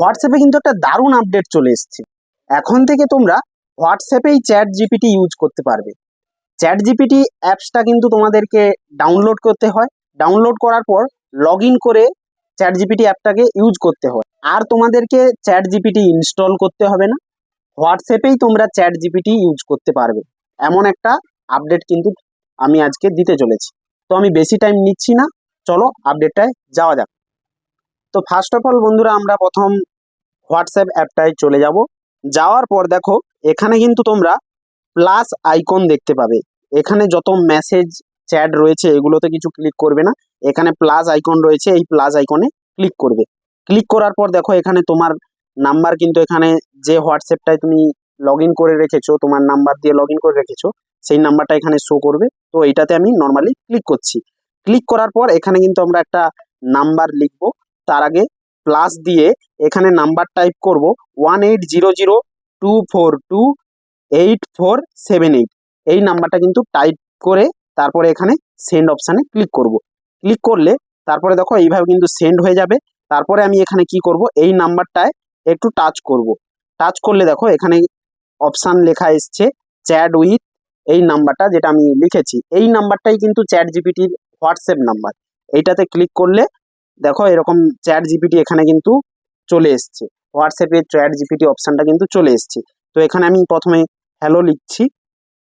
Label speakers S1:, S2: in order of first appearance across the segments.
S1: হোয়াটসঅ্যাপে কিন্তু একটা দারুণ আপডেট চলে এসেছে। এখন থেকে তোমরা হোয়াটসঅ্যাপেই চ্যাট জিপিটি ইউজ করতে পারবে। চ্যাট জিপিটি অ্যাপসটা কিন্তু তোমাদেরকে ডাউনলোড করতে হয়। ডাউনলোড করার পর লগ করে চ্যাট জিপিটি অ্যাপটাকে ইউজ করতে হয়। আর তোমাদেরকে চ্যাট জিপিটি ইনস্টল করতে হবে না। হোয়াটসঅ্যাপেই তোমরা চ্যাট জিপিটি ইউজ করতে পারবে। এমন একটা আপডেট কিন্তু আমি আজকে দিতে চলেছি। তো আমি বেশি টাইম নিচ্ছি না। চলো আপডেটটায় যাওয়া যাক। তো ফার্স্ট অফ অল বন্ধুরা, আমরা প্রথম হোয়াটসঅ্যাপ অ্যাপটায় চলে যাব। যাওয়ার পর দেখো, এখানে কিন্তু তোমরা প্লাস আইকন দেখতে পাবে। এখানে যত মেসেজ চ্যাট রয়েছে, এগুলোতে কিছু ক্লিক করবে না। এখানে প্লাস আইকন রয়েছে, এই প্লাস আইকনে ক্লিক করবে। ক্লিক করার পর দেখো, এখানে তোমার নাম্বার কিন্তু এখানে যে হোয়াটসঅ্যাপটায় তুমি লগ করে রেখেছো, তোমার নাম্বার দিয়ে লগ করে রেখেছো, সেই নাম্বারটা এখানে শো করবে। তো এইটাতে আমি নর্মালি ক্লিক করছি। ক্লিক করার পর এখানে কিন্তু আমরা একটা নাম্বার লিখব। তার আগে প্লাস দিয়ে এখানে নাম্বার টাইপ করব one eight zero zero two four two eight four seven eight এই নাম্বারটা কিন্তু টাইপ করে তারপরে এখানে সেন্ড অপশানে ক্লিক করব। ক্লিক করলে তারপরে দেখো এইভাবে কিন্তু সেন্ড হয়ে যাবে। তারপরে আমি এখানে কি করব? এই নাম্বারটায় একটু টাচ করব। টাচ করলে দেখো এখানে অপশান লেখা এসছে চ্যাট উইথ এই নাম্বারটা যেটা আমি লিখেছি। এই নাম্বারটাই কিন্তু চ্যাট জিপিটির হোয়াটসঅ্যাপ নাম্বার এইটাতে ক্লিক করলে দেখো, এরকম চ্যাট জিপিটি এখানে কিন্তু চলে এসছে। হোয়াটসঅ্যাপের চ্যাট জিপিটি অপশানটা কিন্তু চলে এসছে। তো এখানে আমি প্রথমে হ্যালো লিখছি।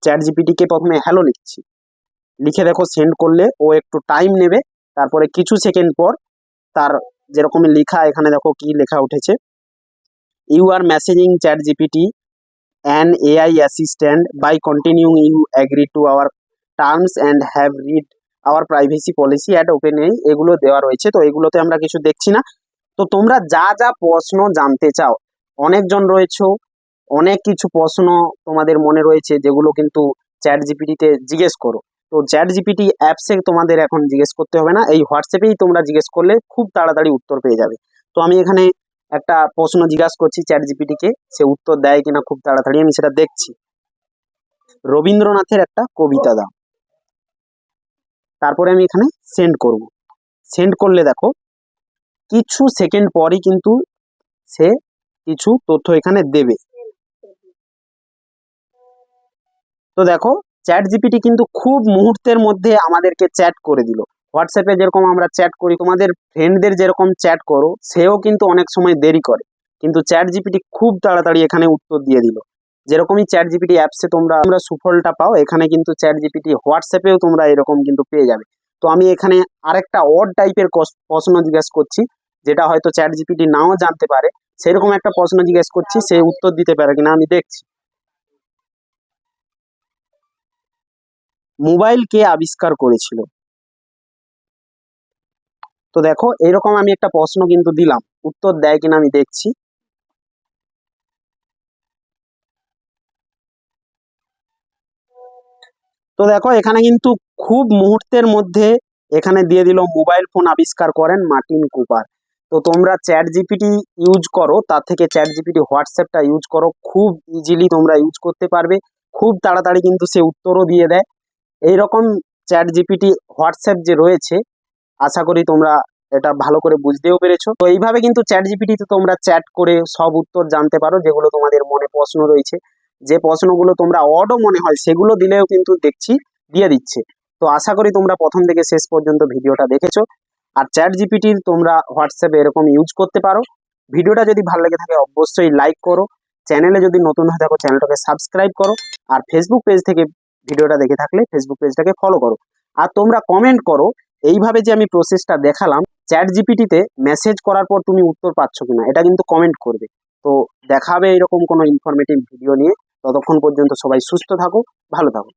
S1: চ্যাট জিপিটিকে প্রথমে হ্যালো লিখছি। লিখে দেখো সেন্ড করলে ও একটু টাইম নেবে। তারপরে কিছু সেকেন্ড পর তার যেরকম লেখা, এখানে দেখো কি লেখা উঠেছে। You are messaging chat GPT an AI assistant by continue you agree to our terms and have read our privacy policy at open এই এগুলো দেওয়া রয়েছে। তো এগুলোতে আমরা কিছু দেখছি না। তো তোমরা যা যা প্রশ্ন জানতে চাও, অনেকজন রয়েছো, অনেক কিছু প্রশ্ন তোমাদের মনে রয়েছে যেগুলো কিন্তু চ্যাট জিপিটিতে জিজ্ঞেস করো। তো চ্যাট জিপিটি অ্যাপসে তোমাদের এখন জিজ্ঞেস করতে হবে না, এই হোয়াটসঅ্যাপেই তোমরা জিজ্ঞেস করলে খুব তাড়াতাড়ি উত্তর পেয়ে যাবে। তো আমি এখানে একটা প্রশ্ন জিজ্ঞাসা করছি চ্যাট জিপিটিকে সে উত্তর দেয় কিনা খুব তাড়াতাড়ি আমি সেটা দেখছি। রবীন্দ্রনাথের একটা কবিতা দাও। তারপরে আমি এখানে সেন্ড করব। সেন্ড করলে দেখো, কিছু সেকেন্ড পরই কিন্তু সে কিছু তথ্য এখানে দেবে। তো দেখো চ্যাট জিপিটি কিন্তু খুব মুহূর্তের মধ্যে আমাদেরকে চ্যাট করে দিল। হোয়াটসঅ্যাপে যেরকম আমরা চ্যাট করি, তোমাদের ফ্রেন্ডদের যেরকম চ্যাট করো, সেও কিন্তু অনেক সময় দেরি করে। কিন্তু চ্যাট জিপিটি খুব তাড়াতাড়ি এখানে উত্তর দিয়ে দিল। যেরকমই চ্যাট জিপিটি অ্যাপসে তোমরা তোমরা সুফলটা পাও, এখানে কিন্তু চ্যাট জিপিটি হোয়াটসঅ্যাপেও তোমরা এরকম কিন্তু পেয়ে যাবে। তো আমি এখানে আরেকটা অড টাইপের প্রশ্ন জিজ্ঞেস করছি, যেটা হয়তো চ্যাট জিপিটি নাও জানতে পারে। সেরকম একটা প্রশ্ন জিজ্ঞেস করছি, সে উত্তর দিতে পারে কিনা আমি দেখছি। মোবাইল কে আবিষ্কার করেছিল? তো দেখো, এরকম আমি একটা প্রশ্ন কিন্তু দিলাম, উত্তর দেয় কিনা আমি দেখছি। তো দেখো, এখানে কিন্তু খুব মুহূর্তের মধ্যে এখানে দিয়ে দিল মোবাইল ফোন আবিষ্কার করেন মার্টিন কুপার। তো তোমরা চ্যাট জিপিটি ইউজ করো, তার থেকে চ্যাট জিপিটি হোয়াটসঅ্যাপটা ইউজ করো, খুব ইজিলি তোমরা ইউজ করতে পারবে। খুব তাড়াতাড়ি কিন্তু সে উত্তরও দিয়ে দেয়। এইরকম চ্যাট জিপিটি হোয়াটসঅ্যাপ যে রয়েছে, আশা করি তোমরা এটা ভালো করে বুঝতেও পেরেছ। তো এইভাবে কিন্তু চ্যাট জিপিটিতে তোমরা চ্যাট করে সব উত্তর জানতে পারো, যেগুলো তোমাদের মনে প্রশ্ন রয়েছে। যে প্রশ্নগুলো তোমরা অডও মনে হয় সেগুলো দিলেও কিন্তু দেখছি, দিয়ে দিচ্ছে। তো আশা করি তোমরা প্রথম থেকে শেষ পর্যন্ত ভিডিওটা দেখেছ। আর চ্যাট জিপিটির তোমরা হোয়াটসঅ্যাপে এরকম ইউজ করতে পারো। ভিডিওটা যদি ভালো লেগে থাকে অবশ্যই লাইক করো। চ্যানেলে যদি নতুন হয়ে থাকো, চ্যানেলটাকে সাবস্ক্রাইব করো। আর ফেসবুক পেজ থেকে ভিডিওটা দেখে থাকলে ফেসবুক পেজটাকে ফলো করো। আর তোমরা কমেন্ট করো, এইভাবে যে আমি প্রসেসটা দেখালাম চ্যাট জিপিটিতে মেসেজ করার পর তুমি উত্তর পাচ্ছ কিনা, এটা কিন্তু কমেন্ট করবে। তো দেখাবে এরকম কোনো ইনফরমেটিভ ভিডিও নিয়ে। ততক্ষণ পর্যন্ত সবাই সুস্থ থাকো ভালো থাকো